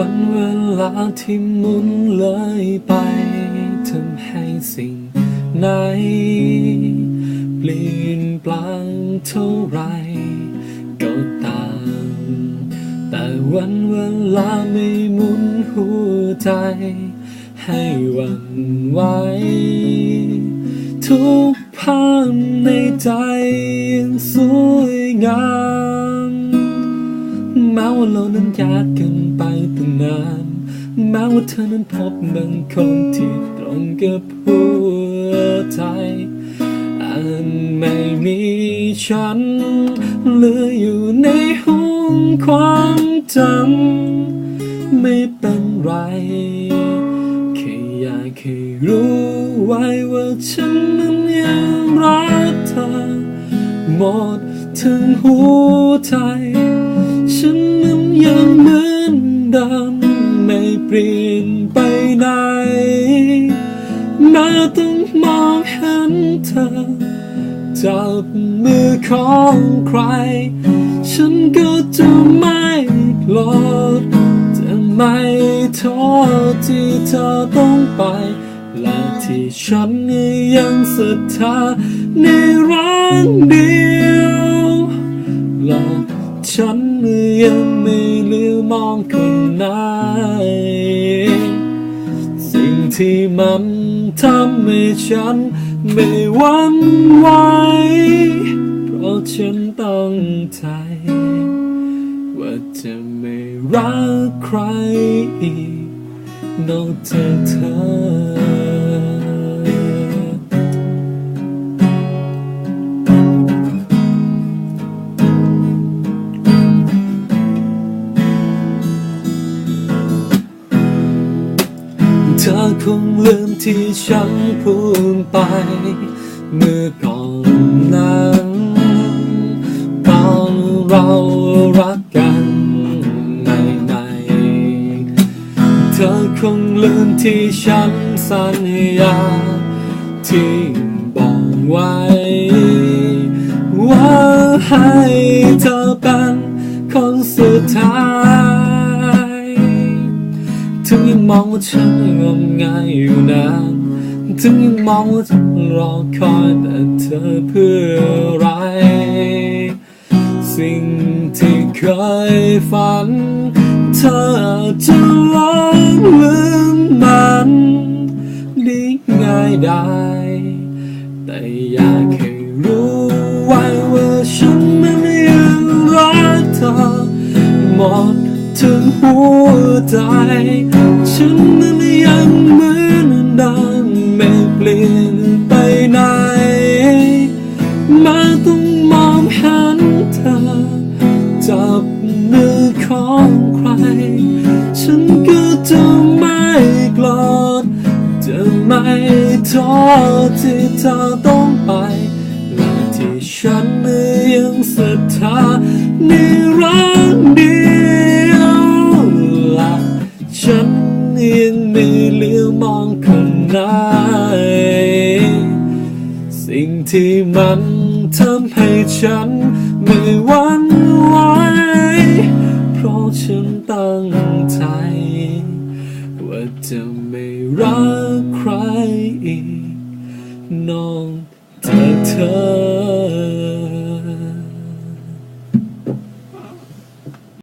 วันเวลาที่หมุนเลยไปทำให้สิ่งไหน เปลี่ยนแปลงเท่าไรก็ตาม แต่วันเวลาไม่หมุนหัวใจ ให้วันไหวทุกภาพในใจยังสวยงาม ม้ว่าเรานั้นยากกินไปตั้งนานแม้ว่าเธอนั้นพบบางคนที่ตรงกับหัวใจอันไม่มีฉันเหลืออยู่ในห้องความจำไม่เป็นไรแค่อยากให้รู้ไว้ว่าฉันนั้นยังรักเธอหมดถึงหัวใจ ยังเหมือนเดิมไม่เปลี่ยนไปไหนแม้ต้องมองเห็นเธอ จับมือของใคร ฉันก็จะไม่โกรธจะไม่ท้อที่เธอต้องไป และที่ฉันยังศรัทธาในรักเดียวและฉันยัง มองคนไหน สิ่งที่มันทำให้ฉันไม่หวั่นไหวเพราะฉันตั้งใจว่าจะไม่รักใครอีกนอกจากเธอ อคงลืมที่ฉันพูดไป เมื่อก่อนนั้นตอนเรารักกันใหม่ๆเธอคงลืมที่ฉันสัญญา ที่บอกไว้ ว่าให้เธอเป็นคนสุดท้าย ถึงยังมองว่าฉันยังงมงายอยู่นานถึงยังมองว่าฉันรอคอยแต่เธอเพื่ออะไร สิ่งที่เคยฝัน เธอจจะลองลืมมันได้ง่ายได้ หัวใจ ฉันนั้นยังเหมือนเดิมไม่เปลี่ยนไปไหน มาต้องมองห็นเธอ จับมือของใคร ฉันก็จะไม่โกรธจะไม่ท้อที่เธอต้องไปและที่ฉันยังศรัทธาในรัก ไหน สิ่งที่มันทำให้ฉันไม่หวั่นไหวเพราะฉันตั้งใจว่าจะไม่รักใครอีกนอกจากเธอ